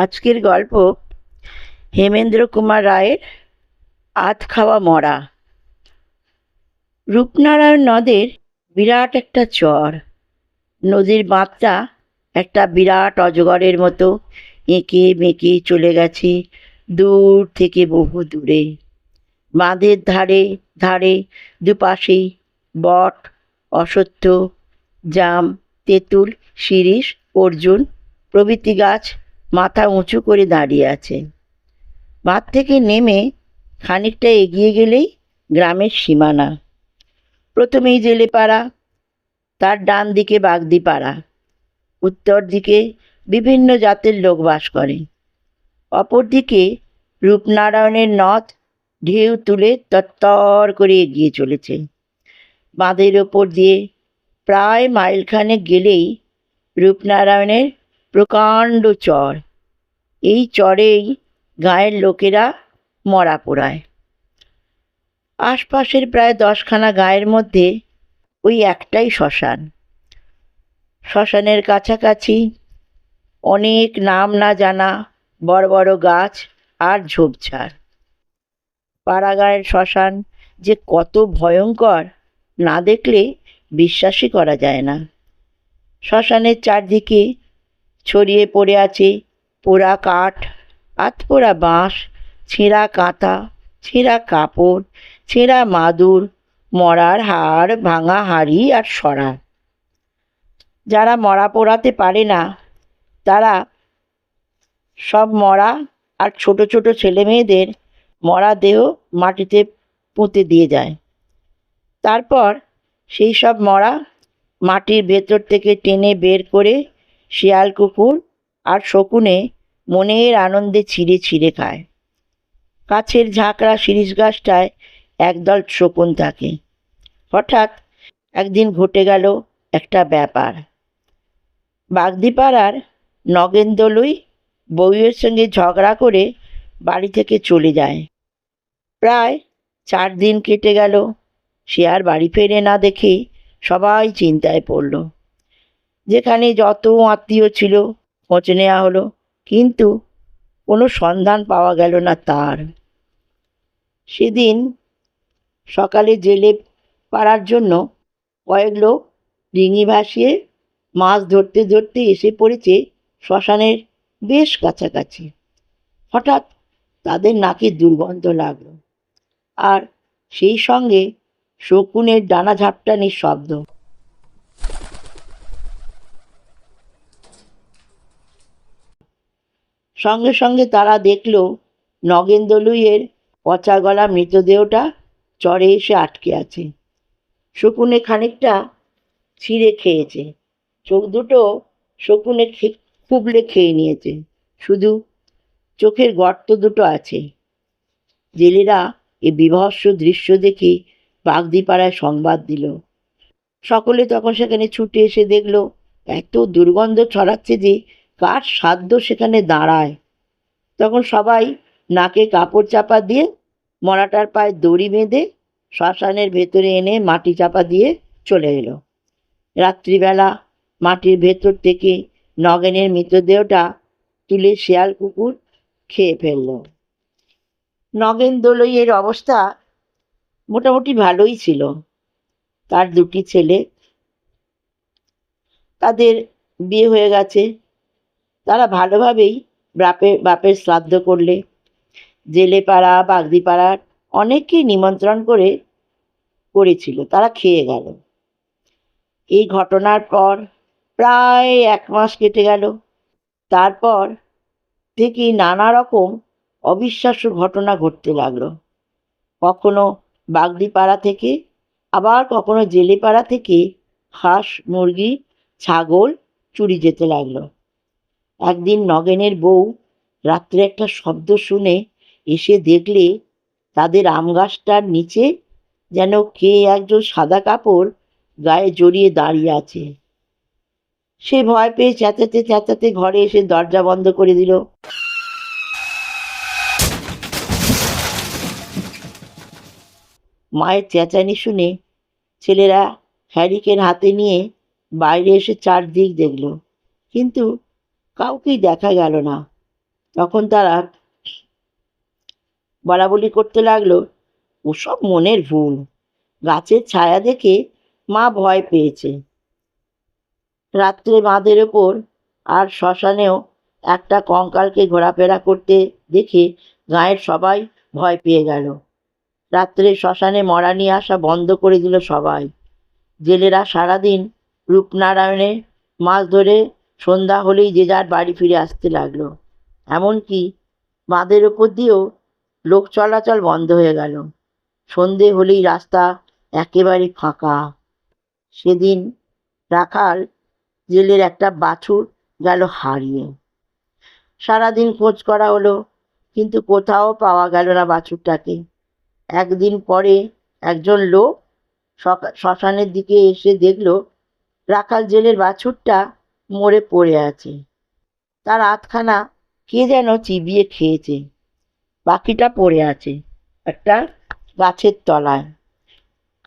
আজকের গল্প হেমেন্দ্র কুমার রায়ের আধ খাওয়া মরা। রূপনারায়ণ নদের বিরাট একটা চর। নদীর বাঁধটা একটা বিরাট অজগরের মতো। এঁকে মেঁকে চলে গেছে দূর থেকে বহু দূরে। বাঁধের ধারে ধারে দুপাশেই বট, অশ্বত্থ, জাম, তেঁতুল, শিরীষ, অর্জুন প্রভৃতি গাছ মাথা উঁচু করে দাঁড়িয়ে আছে। বাঁধ থেকে নেমে খানিকটা এগিয়ে গেলেই গ্রামের সীমানা। প্রথমেই জেলেপাড়া, তার ডান দিকে বাগদিপাড়া। উত্তর দিকে বিভিন্ন জাতের লোক বাস করে। অপরদিকে রূপনারায়ণের নদ, ঢেউ তুলে তত্তর করে এগিয়ে চলেছে। বাঁধের ওপর দিয়ে প্রায় মাইলখানে গেলেই রূপনারায়ণের প্রকাণ্ড চর। এই চরেই গাঁয়ের লোকেরা মরা পোড়ায়। আশপাশের প্রায় দশখানা গাঁয়ের মধ্যে ওই একটাই শ্মশান। শ্মশানের কাছাকাছি অনেক নাম না জানা বড় বড় গাছ আর ঝোপঝাড়। পাড়াগাঁয়ের শ্মশান যে কত ভয়ঙ্কর না দেখলে বিশ্বাসই করা যায় না। শ্মশানের চারদিকে ছড়িয়ে পড়ে আছে। পোড়া কাঠ, আধপোড়া বাঁশ, ছেঁড়া কাঁথা, ছেঁড়া কাপড়, ছেঁড়া মাদুর, মরার হাড়, ভাঙা হাঁড়ি আর সরা। যারা মরা পোড়াতে পারে না, তারা সব মরা আর ছোট ছোট ছেলে মেয়েদের মরা দেহ মাটিতে পুঁতে দিয়ে যায়। তারপর সেই সব মরা মাটির ভেতর থেকে টেনে বের করে শিয়াল কুকুর আর শকুনে মনের আনন্দে ছিঁড়ে ছিঁড়ে খায়। কাছের ঝাঁকড়া শিরিষ গাছটায় একদল শকুন থাকে। হঠাৎ একদিন ঘটে গেল একটা ব্যাপার। বাগদিপাড়ার নগেন্দ্রলুই বউয়ের সঙ্গে ঝগড়া করে বাড়ি থেকে চলে যায়। প্রায় চার দিন কেটে গেল। সে আর বাড়ি ফেরে না দেখে সবাই চিন্তায় পড়ল। যেখানে যত আত্মীয় ছিল খোঁজ নেওয়া হলো। কিন্তু কোনো সন্ধান পাওয়া গেল না তার। সেদিন সকালে জেলে পাড়ার জন্য কয়েক লোক ডিঙি ভাসিয়ে মাছ ধরতে ধরতে এসে পড়েছে শ্মশানের বেশ কাছাকাছি। হঠাৎ তাদের নাকে দুর্গন্ধ লাগল। আর সেই সঙ্গে শকুনের ডানা ঝাপটানির শব্দ সঙ্গে সঙ্গে তারা দেখল নগেন্দ্রলুইয়ের পচা গলা মৃতদেহটা চরে এসে আটকে আছে। শকুনে খানিকটা ছিঁড়ে খেয়েছে। চোখ দুটো শকুনে খুবলে খেয়ে নিয়েছে। শুধু চোখের গর্ত দুটো আছে। জেলেরা এ বিভৎস দৃশ্য দেখে বাগদিপাড়ায় সংবাদ দিল। সকলে তখন সেখানে ছুটে এসে দেখল, এত দুর্গন্ধ ছড়াচ্ছে যে কার সাধ্য সেখানে দাঁড়ায়? তখন সবাই নাকে কাপড় চাপা দিয়ে মরাটার পায়ে দড়ি বেঁধে শ্মশানের ভেতরে এনে মাটি চাপা দিয়ে চলে এলো। রাত্রিবেলা মাটির ভেতর থেকে নগেনের মৃতদেহটা তুলে শেয়াল কুকুর খেয়ে ফেলল। নগেন দোলইয়ের অবস্থা মোটামুটি ভালোই ছিল। তার দুটি ছেলে, তাদের বিয়ে হয়ে গেছে। তারা ভালোভাবেই বাপের বাপের শ্রাদ্ধ করলে। জেলেপাড়া বাগদিপাড়ার অনেককেই নিমন্ত্রণ করে করেছিল, তারা খেয়ে গেল। এই ঘটনার পর প্রায় এক মাস কেটে গেল। তারপর থেকেই নানা রকম অবিশ্বাস্য ঘটনা ঘটতে লাগল। কখনো বাগদিপাড়া থেকে, আবার কখনো জেলেপাড়া থেকে হাঁস, মুরগি, ছাগল চুরি যেতে লাগল। একদিন নগেনের বউ রাত্রে একটা শব্দ শুনে এসে দেখলে তাদের আম গাছটার নিচে যেন কে একজন সাদা কাপড় গায়ে জড়িয়ে দাঁড়িয়ে আছে। সে ভয় পেয়ে চেঁচাতে চেঁচাতে ঘরে এসে দরজা বন্ধ করে দিল। মায়ের চেঁচানি শুনে ছেলেরা হ্যারিকেন হাতে নিয়ে বাইরে এসে চারদিক দেখল। কিন্তু কাউকেই দেখা গেল না। তখন তারা বলাবলি করতে লাগল, ওসব মনের ভুল। গাছের ছায়া দেখে মা ভয় পেয়েছে। রাত্রে বাঁধের ওপর আর শ্মশানেও একটা কঙ্কালকে ঘোরাফেরা করতে দেখে গাঁয়ের সবাই ভয় পেয়ে গেল। রাত্রে শ্মশানে মরা নিয়ে আসা বন্ধ করে দিল সবাই। জেলেরা সারাদিন রূপনারায়ণে মাছ ধরে সন্ধ্যা হলেই যে যার বাড়ি ফিরে আসতে লাগল। এমনকি বাঁধের ওপর দিয়েও লোক চলাচল বন্ধ হয়ে গেল। সন্ধে হলেই রাস্তা একেবারে ফাঁকা। সেদিন রাখাল জেলের একটা বাছুর গেল হারিয়ে। সারাদিন খোঁজ করা হলো, কিন্তু কোথাও পাওয়া গেল না বাছুরটাকে। একদিন পরে একজন লোক শ্মশানের দিকে এসে দেখল, রাখাল জেলের বাছুরটা মরে পড়ে আছে। তার আধখানা কে যেন চিবিয়ে খেয়েছে। বাকিটা পড়ে আছে একটা গাছের তলায়।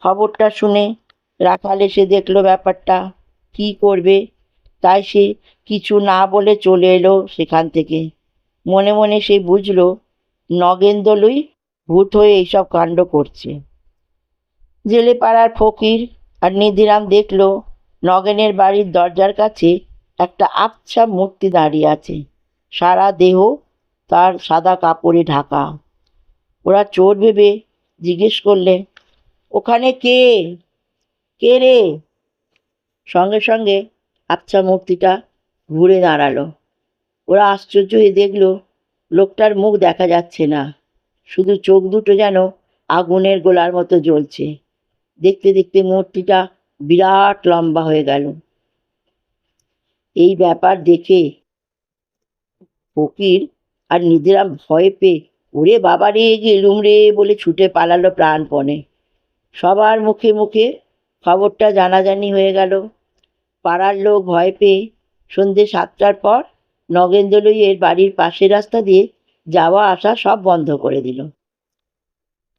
খবরটা শুনে রাখাল এসে দেখল ব্যাপারটা, কি করবে? তাই সে কিছু না বলে চলে এলো সেখান থেকে। মনে মনে সে বুঝলো, নগেন্দ্রলই ভূত হয়ে এইসব কাণ্ড করছে। জেলে পাড়ার ফকির আর নিধিরাম দেখল, নগেনের বাড়ির দরজার কাছে একটা আবছা মূর্তি দাঁড়িয়ে আছে। সারা দেহ তার সাদা কাপড়ে ঢাকা। ওরা চোর ভেবে জিজ্ঞেস করলে, ওখানে কে? কে রে? সঙ্গে সঙ্গে আবছা মূর্তিটা ঘুরে দাঁড়াল। ওরা আশ্চর্য হয়ে দেখল, লোকটার মুখ দেখা যাচ্ছে না। শুধু চোখ দুটো যেন আগুনের গোলার মতো জ্বলছে। দেখতে দেখতে মূর্তিটা বিরাট লম্বা হয়ে গেল। এই ব্যাপার দেখে ফকির আর নিধিরাম ভয় পেয়ে, ওরে বাবা রে, গেলুম রে, বলে ছুটে পালালো প্রাণপণে। সবার মুখে মুখে খবরটা জানাজানি হয়ে গেল। পাড়ার লোক ভয় পেয়ে সন্ধে সাতটার পর নগেন্দ্রলইয়ের বাড়ির পাশের রাস্তা দিয়ে যাওয়া আসা সব বন্ধ করে দিল।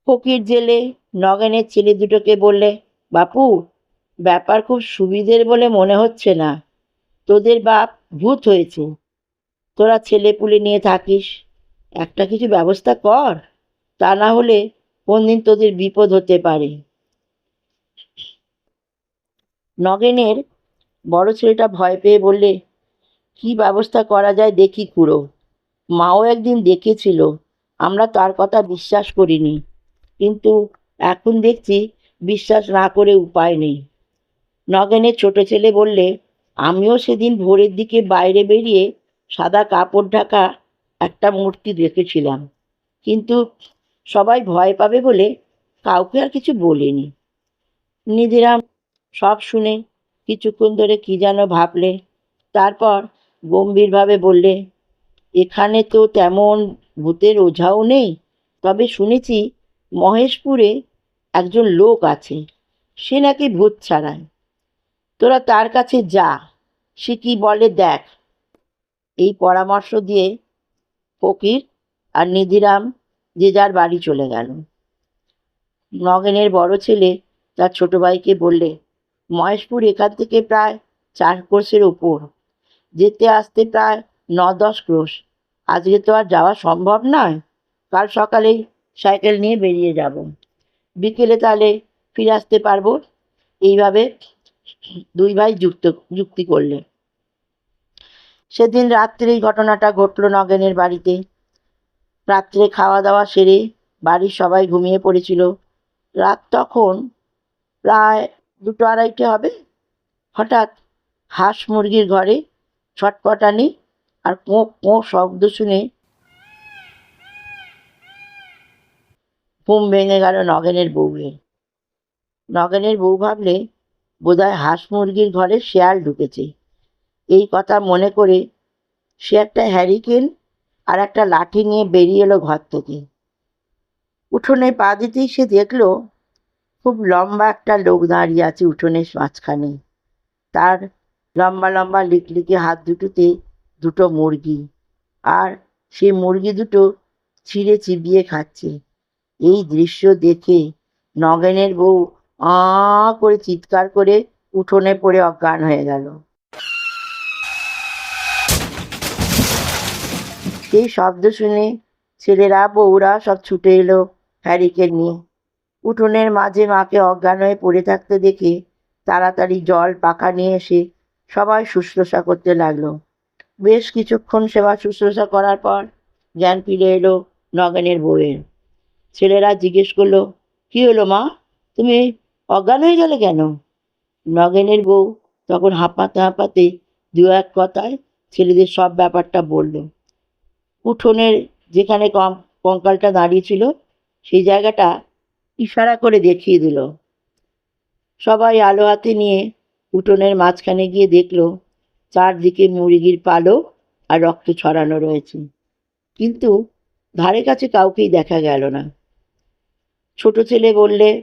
ফকির জেলে নগেনের ছেলে দুটোকে বললে, বাপু, ব্যাপার খুব সুবিধের বলে মনে হচ্ছে না। তোদের বাপ ভূত হয়েছে। তোরা ছেলে পুলে নিয়ে থাকিস। একটা কিছু ব্যবস্থা কর। তা না হলে কোনদিন তোদের বিপদ হতে পারে। নগেনের বড় ছেলেটা ভয় পেয়ে বললে, কি ব্যবস্থা করা যায় দেখি কুড়ো মাও একদিন দেখেছিল। আমরা তার কথা বিশ্বাস করিনি। কিন্তু এখন দেখছি বিশ্বাস না করে উপায় নেই। নগেনের ছোট ছেলে বললে আমিও সেদিন ভোরের দিকে বাইরে বেরিয়ে সাদা কাপড় ঢাকা একটা মূর্তি দেখেছিলাম। কিন্তু সবাই ভয় পাবে বলে কাউকে আর কিছু বলিনি। নিধিরাম সব শুনে কিছুক্ষণ ধরে কি যেন ভাবলে, তারপর গম্ভীরভাবে বললে, এখানে তো তেমন ভূতের ওঝাও নেই, তবে শুনেছি মহেশপুরে একজন লোক আছে, সে নাকি ভূত ছাড়ায়। তোরা তার কাছে যা, সে কি বলে দেখ। এই পরামর্শ দিয়ে ফকির আর নিধিরাম যে যার বাড়ি চলে গেল। নগেনের বড় ছেলে তার ছোট ভাইকে বললে, মহেশপুর এখান থেকে প্রায় চার কোর্সের ওপর যেতে আসতে প্রায় ন দশ ক্রোশ আজকে তো আর যাওয়া সম্ভব নয়। কাল সকালেই সাইকেল নিয়ে বেরিয়ে যাব। বিকেলে তাহলে ফিরে আসতে পারব? এইভাবে দুই ভাই যুক্ত, যুক্তি করলে সেদিন রাত্রে এই ঘটনাটা ঘটলো নগেনের বাড়িতে। রাত্রে খাওয়া দাওয়া সেরে বাড়ির সবাই ঘুমিয়ে পড়েছিল। রাত তখন প্রায় দুটো আড়াইটে হবে। হঠাৎ হাঁস মুরগির ঘরে ছটপটানি আর কোঁ কোঁ শব্দ শুনে ঘুম ভেঙে গেল নগেনের বউয়ের। নগেনের বউ ভাবলে বোধহয় হাঁস মুরগির ঘরে শেয়াল ঢুকেছে। এই কথা মনে করে সে একটা হ্যারিকেন আর একটা লাঠি নিয়ে বেরিয়ে এলো ঘর থেকে। উঠোনে পা দিতেই সে দেখল, খুব লম্বা একটা লোক দাঁড়িয়ে আছে উঠোনের মাঝখানে। তার লম্বা লম্বা লিকলিকে হাত দুটোতে দুটো মুরগি আর সেই মুরগি দুটো ছিঁড়ে চিবিয়ে খাচ্ছে। এই দৃশ্য দেখে নগেনের বউ আ করে চিৎকার করে উঠোনে পড়ে অজ্ঞান হয়ে গেল। সেই শব্দ শুনে ছেলেরা, বউরা সব ছুটে এলো হ্যারিকেন নিয়ে। উঠোনের মাঝে মাকে অজ্ঞান হয়ে পড়ে থাকতে দেখে তাড়াতাড়ি জল পাখা নিয়ে এসে সবাই শুশ্রূষা করতে লাগল। বেশ কিছুক্ষণ সেবা শুশ্রূষা করার পর জ্ঞান ফিরে এলো নগেনের বউয়ের। ছেলেরা জিজ্ঞেস করল, কি হলো মা? তুমি অজ্ঞান হয়ে গেলে কেন? নগেনের বউ তখন হাঁপাতে হাঁপাতে দু এক কথায় ছেলেদের সব ব্যাপারটা বলল। উঠোনের যেখানে কম, কঙ্কালটা দাঁড়িয়ে ছিল, সেই জায়গাটা ইশারা করে দেখিয়ে দিল। সবাই আলো হাতে নিয়ে উঠোনের মাঝখানে গিয়ে দেখল, চারদিকে মুরগির পালক আর রক্ত ছড়ানো রয়েছে। কিন্তু ধারে কাছে কাউকেই দেখা গেল না। ছোট ছেলে বললে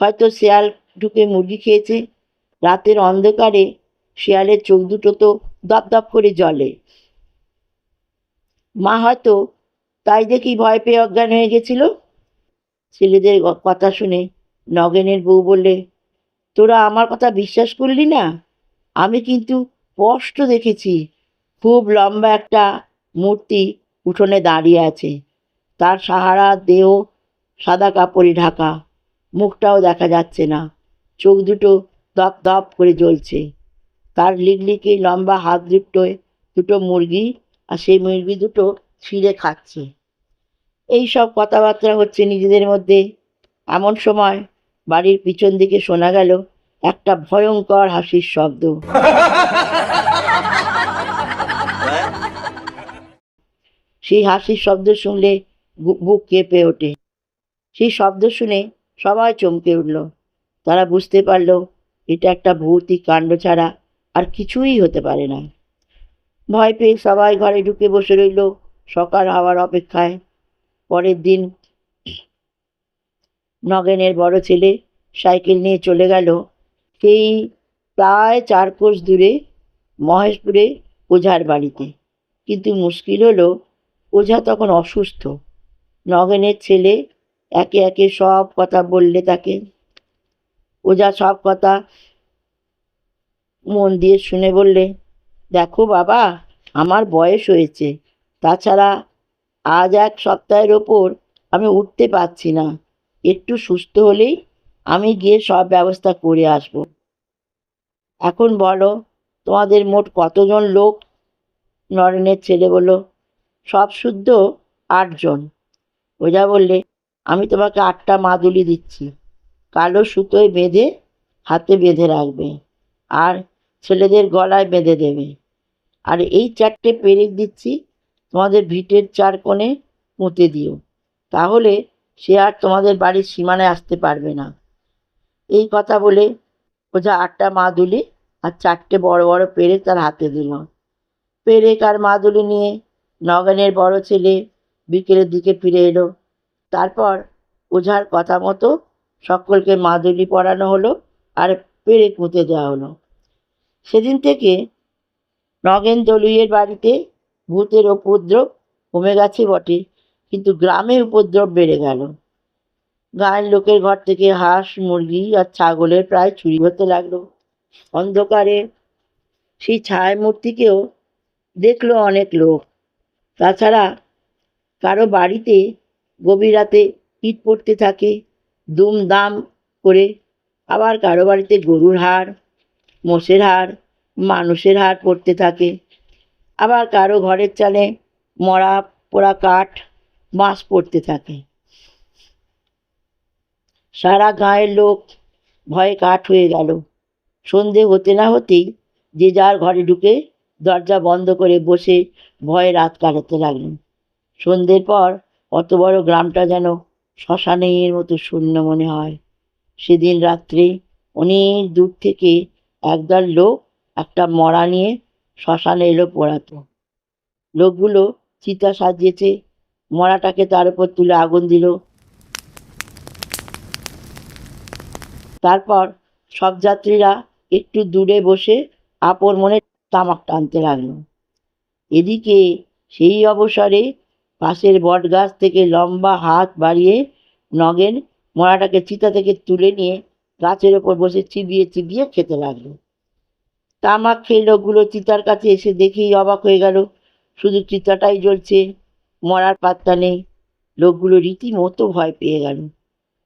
হয়তো শেয়াল ঢুকে মুরগি খেয়েছে। রাতের অন্ধকারে শেয়ালের চোখ দুটো তো দপ দপ করে জলে মা হয়তো তাই দেখি ভয় পেয়ে অজ্ঞান হয়ে গেছিল। ছেলেদের কথা শুনে নগেনের বউ বললে, তোরা আমার কথা বিশ্বাস করলি না? আমি কিন্তু স্পষ্ট দেখেছি, খুব লম্বা একটা মূর্তি উঠোনে দাঁড়িয়ে আছে। তার সাহারা দেহ সাদা কাপড়ে ঢাকা। মুখটাও দেখা যাচ্ছে না। চোখ দুটো দপ দপ করে জ্বলছে। তার লিগলিকে লম্বা হাত দুটোয় দুটো মুরগি আর সেই মুরগি দুটো ছিঁড়ে খাচ্ছে। এই সব কথাবার্তা হচ্ছে নিজেদের মধ্যে। এমন সময় বাড়ির পিছন দিকে শোনা গেল একটা ভয়ঙ্কর হাসির শব্দ। সেই হাসির শব্দ শুনলে বুক কেঁপে ওঠে। সেই শব্দ শুনে সবাই চমকে উঠল। তারা বুঝতে পারল, এটা একটা ভৌতিক কাণ্ড ছাড়া আর কিছুই হতে পারে না। ভয় পেয়ে সবাই ঘরে ঢুকে বসে রইল সকাল হওয়ার অপেক্ষায়। পরের দিন নগেনের বড় ছেলে সাইকেল নিয়ে চলে গেল। সেই প্রায় চার কোষ দূরে মহেশপুরে ওঝার বাড়িতে। কিন্তু মুশকিল হলো, ওঝা তখন অসুস্থ। নগেনের ছেলে একে একে সব কথা বললে তাকে। ওঝা সব কথা মন দিয়ে শুনে বললে, দেখো বাবা, আমার বয়স হয়েছে। তাছাড়া আজ এক সপ্তাহের ওপর আমি উঠতে পারছি না। একটু সুস্থ হলেই আমি গিয়ে সব ব্যবস্থা করে আসব। এখন বলো, তোমাদের মোট কতজন লোক? নরেনের ছেলে বলল, সব শুদ্ধ আটজন। ওঝা বললে আমি তোমাকে আটটা মাদুলি দিচ্ছি। কালো সুতোয় বেঁধে হাতে বেঁধে রাখবে আর ছেলেদের গলায় বেঁধে দেবে। আর এই চারটে পেরেক দিচ্ছি, তোমাদের ভিটের চার কোণে পুঁতে দিও। তাহলে সে আর তোমাদের বাড়ির সীমানায় আসতে পারবে না। এই কথা বলে ওঝা আটটা মাদুলি আর চারটে বড় বড় পেরেক তার হাতে দিল। পেরেক আর মাদুলি নিয়ে নগেনের বড় ছেলে বিকেলের দিকে ফিরে এলো। তারপর ওঝার কথা মতো সকলকে মাদুলি পরানো হলো আর পেরে পুঁতে দেওয়া হলো। সেদিন থেকে নগেন দলুইয়ের বাড়িতে ভূতের উপদ্রব কমে গেছে বটে, কিন্তু গ্রামে উপদ্রব বেড়ে গেল। গায়ের লোকের ঘর থেকে হাঁস, মুরগি আর ছাগলের প্রায় চুরি হতে লাগল। অন্ধকারে সেই ছায়া মূর্তিকেও দেখল অনেক লোক। তাছাড়া কারও বাড়িতে গভীর রাতে ইট পড়তে থাকে, দুমদাম করে। আবার কারও বাড়িতে গরুর হাড়, মোষের হাড়, মানুষের হাড় পড়তে থাকে। আবার কারও ঘরের চালে মরা পোড়া কাঠ, বাঁশ পড়তে থাকে। সারা গাঁয়ের লোক ভয়ে কাঠ হয়ে গেল। সন্ধে হতে না হতেই যে যার ঘরে ঢুকে দরজা বন্ধ করে বসে ভয়ে রাত কাটাতে লাগলেন সন্ধ্যের পর অত বড় গ্রামটা যেন শ্মশানের মতো শূন্য মনে হয়। সেদিন রাত্রে অনেক দূর থেকে একদল লোক একটা মরা নিয়ে শ্মশানে এলো পোড়াতে। লোকগুলো চিতা সাজিয়েছে, মরাটাকে তার উপর তুলে আগুন দিল। তারপর সব যাত্রীরা একটু দূরে বসে আপন মনে তামাক টানতে লাগল। এদিকে সেই অবসরে পাশের বটগাছ থেকে লম্বা হাত বাড়িয়ে নগেন মরাটাকে চিতা থেকে তুলে নিয়ে গাছের ওপর বসে চিবিয়ে চিবিয়ে খেতে লাগল। তামাক খেয়ে লোকগুলো চিতার কাছে এসে দেখেই অবাক হয়ে গেল। শুধু চিতাটাই জ্বলছে, মরার পাত্তা নেই। লোকগুলো রীতিমতো ভয় পেয়ে গেল।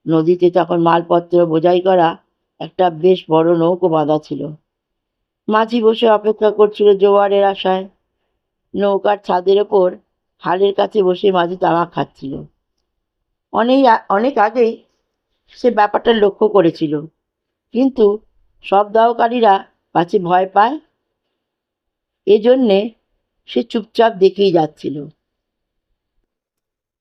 নদীতে তখন মালপত্র বোঝাই করা একটা বেশ বড় নৌকো বাঁধা ছিল। মাঝি বসে অপেক্ষা করছিল জোয়ারের আশায়। নৌকার ছাদের ওপর হালের কাছে বসে মাঝে তামাক খাচ্ছিল। অনেক অনেক আগেই সে ব্যাপারটা লক্ষ্য করেছিল। কিন্তু সব দাওকারীরা পাছে ভয় পায়। এজন্যে সে চুপচাপ দেখেই যাচ্ছিল।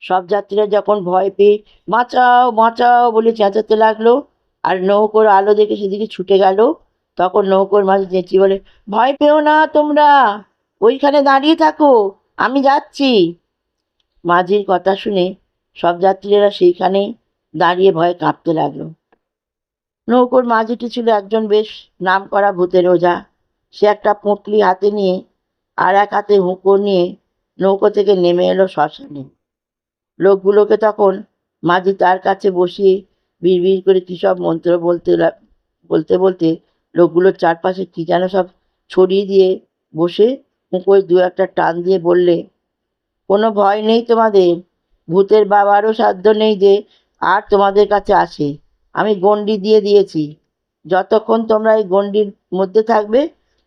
সব যাত্রীরা যখন ভয় পেয়ে, বাঁচাও বাঁচাও বলে চেঁচাতে লাগল আর নৌকোর আলো দেখে সেদিকে ছুটে গেল, তখন নৌকোর মাঝে চেঁচিয়ে বলে, ভয় পেও না তোমরা, ওইখানে দাঁড়িয়ে থাকো। আমি যাচ্ছি। মাঝির কথা শুনে সব যাত্রীরা সেইখানে দাঁড়িয়ে ভয়ে কাঁপতে লাগল। নৌকোর মাঝিটি ছিল একজন বেশ নামকরা ভূতের ওঝা। সে একটা পুঁটলি হাতে নিয়ে আর এক হাতে হুঁকো নিয়ে নৌকো থেকে নেমে এলো শ্মশানে। লোকগুলোকে তখন মাঝি তার কাছে বসিয়ে বিড়বিড় করে কী সব মন্ত্র বলতে বলতে বলতে লোকগুলোর চারপাশে কী যেন সব ছড়িয়ে দিয়ে বসে হুঁকোয় দু একটা টান দিয়ে বললে, কোনো ভয় নেই তোমাদের। ভূতের বাবারও সাধ্য নেই যে আর তোমাদের কাছে আসে। আমি গণ্ডি দিয়ে দিয়েছি। যতক্ষণ তোমরা এই গণ্ডির মধ্যে থাকবে,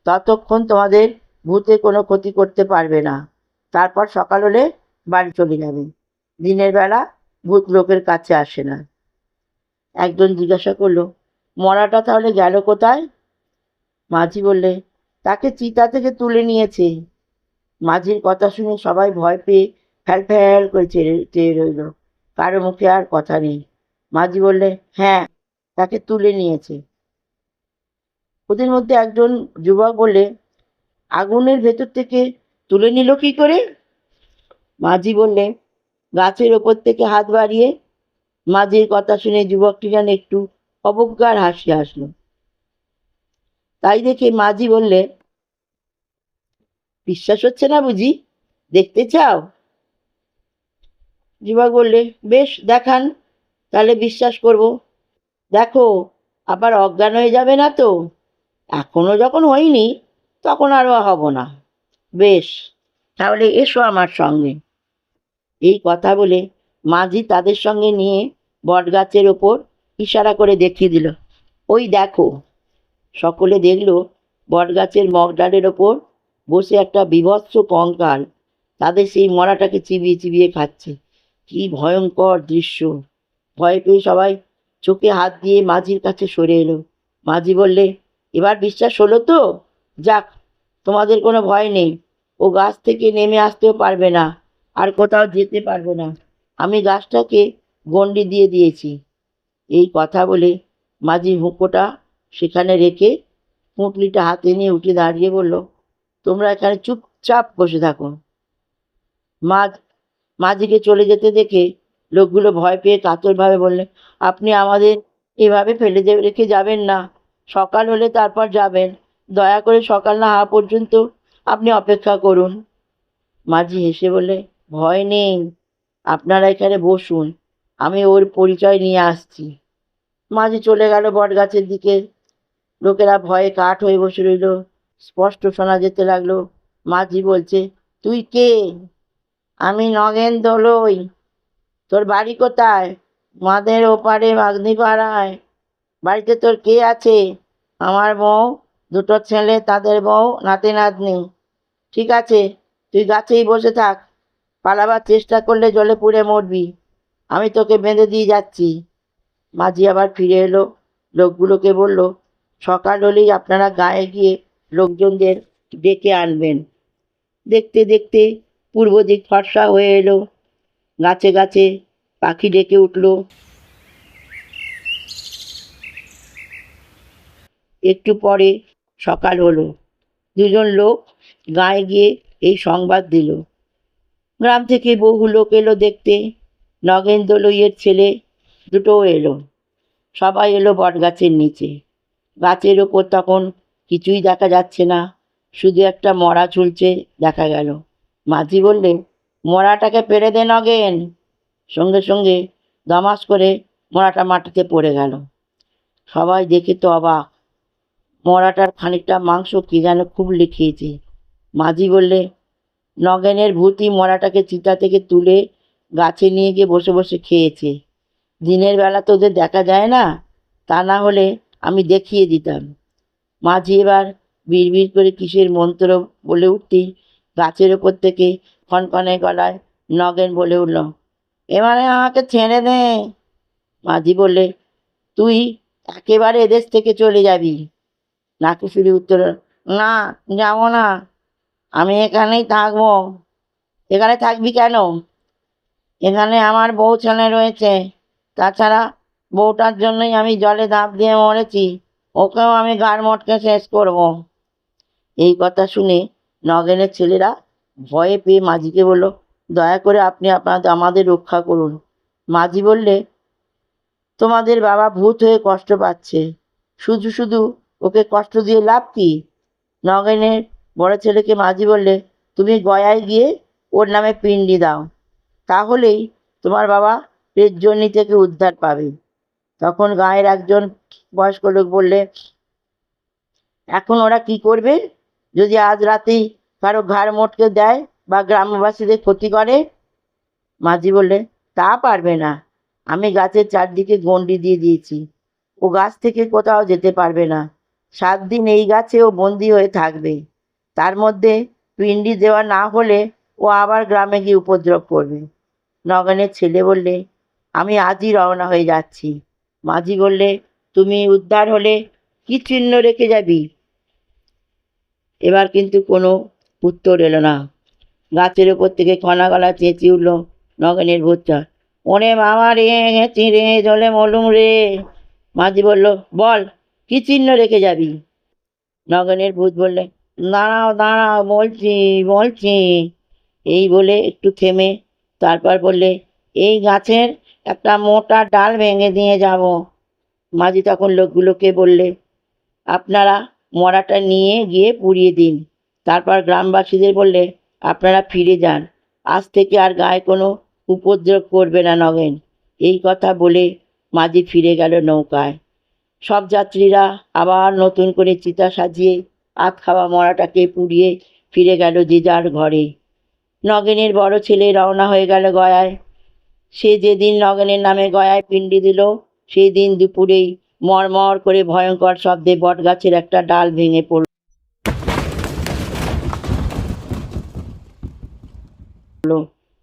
ততক্ষণ তোমাদের ভূতে কোনো ক্ষতি করতে পারবে না। তারপর সকাল হলে বাড়ি চলে যাবে। দিনের বেলা ভূত লোকের কাছে আসে না। একজন জিজ্ঞাসা করল, মরাটা তাহলে গেল কোথায়? মাঝি বললে তাকে চিতা থেকে তুলে নিয়েছে। মাঝির কথা শুনে সবাই ভয় পেয়ে ফ্যাল ফ্যাল করে চেয়ে চেয়ে রইল। কারও মুখে আর কথা নেই। মাঝি বললে হ্যাঁ তাকে তুলে নিয়েছে। ওদের মধ্যে একজন যুবক বলে আগুনের ভেতর থেকে তুলে নিল কি করে? মাঝি বললে, গাছের ওপর থেকে হাত বাড়িয়ে। মাঝির কথা শুনে যুবকটি যেন একটু অবজ্ঞার হাসি আসলো তাই দেখে মাঝি বললে বিশ্বাস হচ্ছে না বুঝি? দেখতে চাও? যুবক বললে, বেশ, দেখান, তাহলে বিশ্বাস করব। দেখো, আবার অজ্ঞান হয়ে যাবে না তো? এখনও যখন হয়নি, তখন আরও হব না। বেশ, তাহলে এসো আমার সঙ্গে। এই কথা বলে মাঝি তাদের সঙ্গে নিয়ে বটগাছের ওপর ইশারা করে দেখিয়ে দিল। ওই দেখো। সকলে দেখল বটগাছের মগডালের ওপর বসে একটা বিভৎস কঙ্কাল, তাদের সেই মরাটাকে চিবিয়ে চিবিয়ে খাচ্ছে। কি ভয়ঙ্কর দৃশ্য। ভয় পেয়ে সবাই চোখে হাত দিয়ে মাঝির কাছে সরে এলো। মাঝি বললে, এবার বিশ্বাস হলো তো? যাক, তোমাদের কোনো ভয় নেই। ও গাছ থেকে নেমে আসতেও পারবে না, আর কোথাও যেতে পারবে না। আমি গাছটাকে গণ্ডি দিয়ে দিয়েছি। এই কথা বলে মাঝি হুঁকোটা সেখানে রেখে পুঁটলিটা হাতে নিয়ে উঠে দাঁড়িয়ে বলল তোমরা এখানে চুপচাপ বসে থাকো। মাঝ, মাঝিকে চলে যেতে দেখে লোকগুলো ভয় পেয়ে কাতরভাবে বললে, আপনি আমাদের এভাবে ফেলে রেখে যাবেন না। সকাল হলে তারপর যাবেন। দয়া করে সকাল না হওয়া পর্যন্ত আপনি অপেক্ষা করুন। মাঝি হেসে বলে ভয় নেই। আপনারা এখানে বসুন। আমি ওর পরিচয় নিয়ে আসছি। মাঝি চলে গেল বট গাছের দিকে। লোকেরা ভয়ে কাঠ হয়ে বসে রইল। স্পষ্ট শোনা যেতে লাগল। মাঝি বলছে, তুই কে? আমি নগেন দোলই তোর বাড়ি কোথায়? মাদের ওপারে মাগনিপাড়ায় বাড়িতে তোর কে আছে? আমার বউ, দুটো ছেলে, তাদের বউ, নাতি, নাতনি। ঠিক আছে, তুই গাছেই বসে থাক। পালাবার চেষ্টা করলে জলে পুড়ে মরবি। আমি তোকে বেঁধে দিয়ে যাচ্ছি। মাঝি আবার ফিরে এলো। লোকগুলোকে বলল, সকাল হলেই আপনারা গায়ে গিয়ে লোকজনদের ডেকে আনবেন। দেখতে দেখতে পূর্ব দিক ফর্সা হয়ে এলো। গাছে গাছে পাখি ডেকে উঠল। একটু পরে সকাল হলো। দুজন লোক গায়ে গিয়ে এই সংবাদ দিল। গ্রাম থেকে বহু লোক এলো দেখতে। লইয়ের ছেলে দুটোও এলো। সবাই এলো বট গাছের নিচে। গাছের ওপর তখন কিছুই দেখা যাচ্ছে না। শুধু একটা মরা ঝুলছে, দেখা গেল। মাঝি বললে, মরাটাকে পেরে দে নগেন। সঙ্গে সঙ্গে দমাস করে মরাটা মাটিতে পড়ে গেল। সবাই দেখে তো অবাক। মরাটার খানিকটা মাংস কি যেন খুব লিখিয়েছে। মাঝি বললে, নগেনের ভূতই মরাটাকে চিতা থেকে তুলে গাছে নিয়ে গিয়ে বসে বসে খেয়েছে। দিনের বেলা তো ওদের দেখা যায় না। তা না হলে আমি দেখিয়ে দিতাম। মাঝি এবার বিড়বিড় করে কিসের মন্ত্র বলে উঠতেই গাছের ওপর থেকে খনখনে গলায় নগেন বলে উঠল এবারে আমাকে ছেড়ে দে। মাঝি বললে, তুই একেবারে এদেশ থেকে চলে যাবি। নাকি ফিরে উত্তর, না, যাব না। আমি এখানেই থাকব। এখানে থাকবি কেন? এখানে আমার বউ ছেলে রয়েছে। তাছাড়া বউটার জন্যই আমি জলে ধাপ দিয়ে মরেছি। ওকেও আমি গাড় মটকে শেষ করব। এই কথা শুনে নগেনের ছেলেরা ভয়ে পেয়ে মাঝিকে বলল, দয়া করে আপনি আপনাদের আমাদের রক্ষা করুন। মাঝি বললে, তোমাদের বাবা ভূত হয়ে কষ্ট পাচ্ছে। শুধু শুধু ওকে কষ্ট দিয়ে লাভ কি? নগেনের বড় ছেলেকে মাঝি বললে, তুমি গয়ায় গিয়ে ওর নামে পিণ্ডি দাও। তাহলেই তোমার বাবা পেটজনি থেকে উদ্ধার পাবে। তখন গাঁয়ের একজন বয়স্ক লোক বললে, এখন ওরা কি করবে? যদি আজ রাতেই কারও ঘাড় মোটকে দেয় বা গ্রামবাসীদের ক্ষতি করে? মাঝি বললে, তা পারবে না। আমি গাছের চারদিকে গণ্ডি দিয়ে দিয়েছি। ও গাছ থেকে কোথাও যেতে পারবে না। সাত দিন এই গাছে ও বন্দি হয়ে থাকবে। তার মধ্যে পিন্ডি দেওয়া না হলে ও আবার গ্রামে গিয়ে উপদ্রব করবে। নগেনের ছেলে বললে, আমি আজই রওনা হয়ে যাচ্ছি। মাঝি বললে তুমি উদ্ধার হলে কি চিহ্ন রেখে যাবি? এবার কিন্তু কোনো উত্তর এলো না। গাছের ওপর থেকে কণা গলা চেঁচিয়ে উঠল নগেনের ভূতটা ওরে মামা রে গেছি রে, জলে মলুম রে। মাঝি বলল, বল, কি চিহ্ন রেখে যাবি? নগেনের ভূত বললে, দাঁড়াও দাঁড়াও, বলছি বলছি। এই বলে একটু থেমে তারপর বললে, এই গাছের একটা মোটা ডাল ভেঙে দিয়ে যাব। মাঝি তখন লোকগুলোকে বললে, আপনারা মরাটা নিয়ে গিয়ে পুড়িয়ে দিন। তারপর গ্রামবাসীদের বললে, আপনারা ফিরে যান। আজ থেকে আর গায়ে কোনো উপদ্রব করবে না নগেন। এই কথা বলে মাঝি ফিরে গেল নৌকায়। সব যাত্রীরা আবার নতুন করে চিতা সাজিয়ে আত খাওয়া মরাটাকে পুড়িয়ে ফিরে গেল যে যার ঘরে। নগেনের বড় ছেলে রওনা হয়ে গেল গয়ায়। সে যেদিন নগেনের নামে গয়ায় পিণ্ডি দিল সেই দিন দুপুরেই মরমর করে ভয়ঙ্কর শব্দে বটগাছের একটা ডাল ভেঙে পড়ল।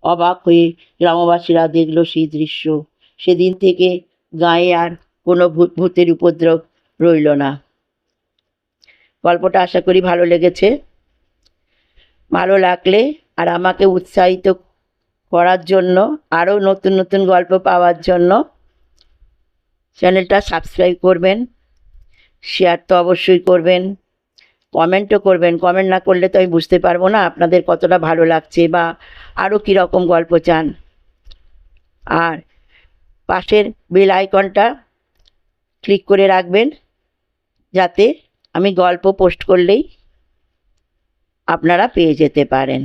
অবাক হয়ে গ্রামবাসীরা দেখল সেই দৃশ্য। সেদিন থেকে গায়ে আর কোনো ভূত ভূতের উপদ্রব রইল না। গল্পটা আশা করি ভালো লেগেছে। ভালো লাগলে আর আমাকে উৎসাহিত করার জন্য, আরও নতুন নতুন গল্প পাওয়ার জন্য চ্যানেলটা সাবস্ক্রাইব করবেন শেয়ার তো অবশ্যই করবেন কমেন্টও করবেন। কমেন্ট না করলে তো আমি বুঝতে পারব না আপনাদের কতটা ভালো লাগছে বা আরও কীরকম গল্প চান। আর পাশের বেল আইকনটা ক্লিক করে রাখবেন, যাতে আমি গল্প পোস্ট করলেই আপনারা পেয়ে যেতে পারেন।